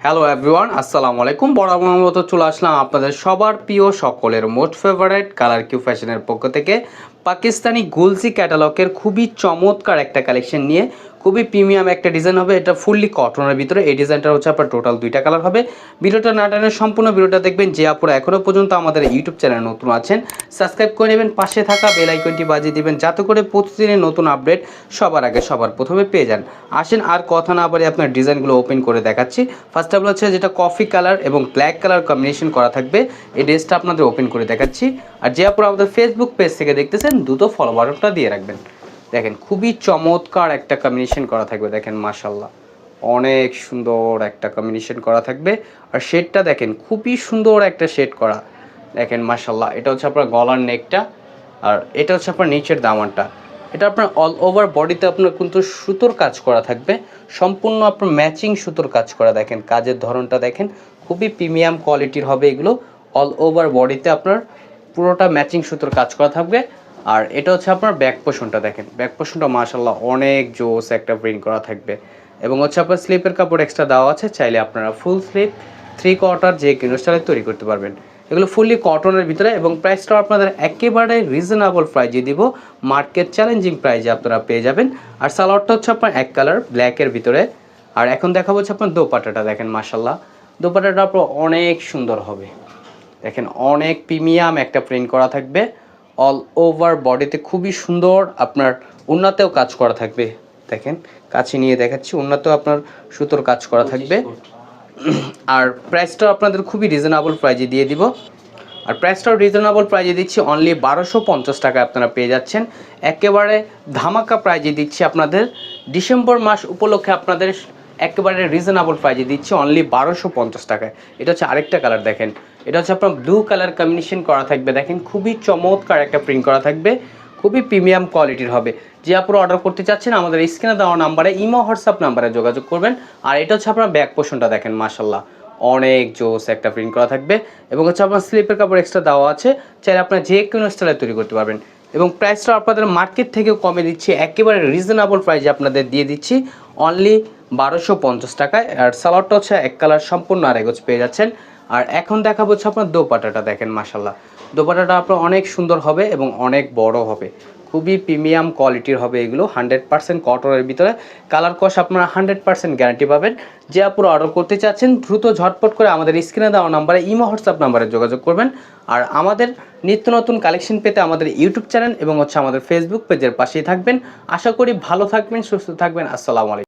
Hello everyone আসসালামু আলাইকুম বরাবর মতো চলে আসলাম আপনাদের সবার প্রিয় সকলের মোস্ট ফেভারেট কালার কিউ ফ্যাশনের পক্ষ থেকে। পাকিস্তানি গুলসি ক্যাটালগের খুবই চমৎকার একটা কালেকশন নিয়ে খুবই প্রিমিয়াম একটা ডিজাইন হবে। এটা ফুললি কটনের ভিতরে। এই ডিজাইনটা হচ্ছে আপনার টোটাল দুইটা কালার হবে। ভিডিওটা না টানের সম্পূর্ণ ভিডিওটা দেখবেন যে আপুরা এখনও পর্যন্ত আমাদের ইউটিউব চ্যানেল নতুন আছেন সাবস্ক্রাইব করে নেবেন, পাশে থাকা বেল আইকনটি বাজিয়ে দিবেন, যাতে করে প্রতিদিনের নতুন আপডেট সবার আগে সবার প্রথমে পেয়ে যান। আসেন, আর কথা না বলে আপনার ডিজাইনগুলো ওপেন করে দেখাচ্ছি। ফার্স্ট অফ অল হচ্ছে যেটা কফি কালার এবং ব্ল্যাক কালার কম্বিনেশন করা থাকবে। এই ড্রেসটা আপনাদের ওপেন করে দেখাচ্ছি। আর যে আপুরা আমাদের ফেসবুক পেজ থেকে দেখতেছেন দ্রুত ফলো বাটনটা দিয়ে রাখবেন। দেখেন খুবই চমৎকার একটা কম্বিনেশন করা থাকবে, দেখেন মাশাল্লাহ অনেক সুন্দর একটা কম্বিনেশন করা থাকবে। আর শেডটা দেখেন, খুবই সুন্দর একটা শেড করা। দেখেন মাশাল্লাহ এটা হচ্ছে আপনার গলার নেকটা আর এটা হচ্ছে আপনার নিচের দামানটা। এটা আপনার অল ওভার বডিতে আপনার কিন্তু সুতোর কাজ করা থাকবে। সম্পূর্ণ আপনার ম্যাচিং সুতোর কাজ করা, দেখেন কাজের ধরনটা দেখেন, খুবই প্রিমিয়াম কোয়ালিটির হবে এগুলো। অল ওভার বডিতে আপনার পুরোটা ম্যাচিং সুতোর কাজ করা থাকবে। আর এটা হচ্ছে আপনার ব্যাক পোষণটা দেখেন। ব্যাক পোষণটা মাশাল্লাহ অনেক জোস একটা প্রিন্ট করা থাকবে। এবং হচ্ছে আপনার স্লিপের কাপড় এক্সট্রা দেওয়া আছে, চাইলে আপনারা ফুল স্লিপ থ্রি কোয়ার্টার যে কোনো তৈরি করতে পারবেন। এগুলো ফুললি কটনের ভিতরে এবং প্রাইসটাও আপনাদের একেবারে রিজনেবল প্রাইজে দিব। মার্কেট চ্যালেঞ্জিং প্রাইজে আপনারা পেয়ে যাবেন। আর সালোয়ারটা হচ্ছে আপনার এক কালার ব্ল্যাকের ভিতরে। আর এখন দেখাবো হচ্ছে আপনার দোপাটাটা দেখেন মাশাল্লাহ দোপাটাটা আপনার অনেক সুন্দর হবে। দেখেন অনেক প্রিমিয়াম একটা প্রিন্ট করা থাকবে। অল ওভার বডিতে খুবই সুন্দর আপনার উন্নতেও কাজ করা থাকবে। দেখেন কাছে নিয়ে দেখাচ্ছি উন্নতেও আপনার সুতোর কাজ করা থাকবে। আর প্রাইসটাও আপনাদের খুবই রিজনেবল প্রাইজে দিয়ে দিব। আর প্রাইসটাও রিজনেবল প্রাইজে দিচ্ছি অনলি বারোশো পঞ্চাশ টাকা আপনারা পেয়ে যাচ্ছেন। একেবারে ধামাকা প্রাইজে দিচ্ছি আপনাদের। ডিসেম্বর মাস উপলক্ষে আপনাদের একেবারে রিজনেবল প্রাইজে দিচ্ছি অনলি বারোশো পঞ্চাশ টাকায়। এটা হচ্ছে আরেকটা কালার দেখেন। এটা হচ্ছে আপনার ব্লু কালার কম্বিনেশন করা থাকবে। দেখেন, খুবই চমৎকার একটা প্রিন্ট করা থাকবে। খুবই প্রিমিয়াম কোয়ালিটির হবে। যে আপনারা অর্ডার করতে চাচ্ছেন, আমাদের স্ক্রিনে দেওয়া নাম্বারে ইমো হোয়াটসঅ্যাপ নাম্বারে যোগাযোগ করবেন। আর এটা হচ্ছে আপনার ব্যাক পোষণটা দেখেন মাশাল্লাহ অনেক জোস একটা প্রিন্ট করা থাকবে। এবং হচ্ছে আপনার স্লিপের কাপড় এক্সট্রা দেওয়া আছে। চাইলে আপনার যে কোনো স্টাইলে তৈরি করতে পারবেন। এবং প্রাইসটা আপনাদের মার্কেট থেকে কমে দিচ্ছি। একেবারে রিজনেবল প্রাইসে আপনাদের দিয়ে দিচ্ছি। অনলি বারোশো পঞ্চাশ টাকায়। আর সালোয়ারটা হচ্ছে এক কালার সম্পূর্ণ আর এগোজ পেয়ে যাচ্ছেন। আর এখন দেখাবো হচ্ছে আপনার দোপাটাটা। দেখেন মাসাল্লাহ দোপাটাটা আপনার অনেক সুন্দর হবে এবং অনেক বড় হবে। খুবই প্রিমিয়াম কোয়ালিটির হবে এগুলো হান্ড্রেড পার্সেন্ট কটনের ভিতরে। কালার কস আপনারা হান্ড্রেড পার্সেন্ট গ্যারান্টি পাবেন। যে আপনারা অর্ডার করতে চাচ্ছেন, দ্রুত ঝটপট করে আমাদের স্ক্রিনে দেওয়া নাম্বারে ইমো হোয়াটসঅ্যাপ নাম্বারে যোগাযোগ করবেন। আর আমাদের নিত্য নতুন কালেকশন পেতে আমাদের ইউটিউব চ্যানেল এবং হচ্ছে আমাদের ফেসবুক পেজের পাশেই থাকবেন। আশা করি ভালো থাকবেন, সুস্থ থাকবেন। আসসালামু আলাইকুম।